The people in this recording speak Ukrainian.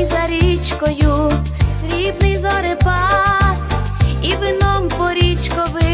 і за річкою, срібний зорепад, і вином порічковий.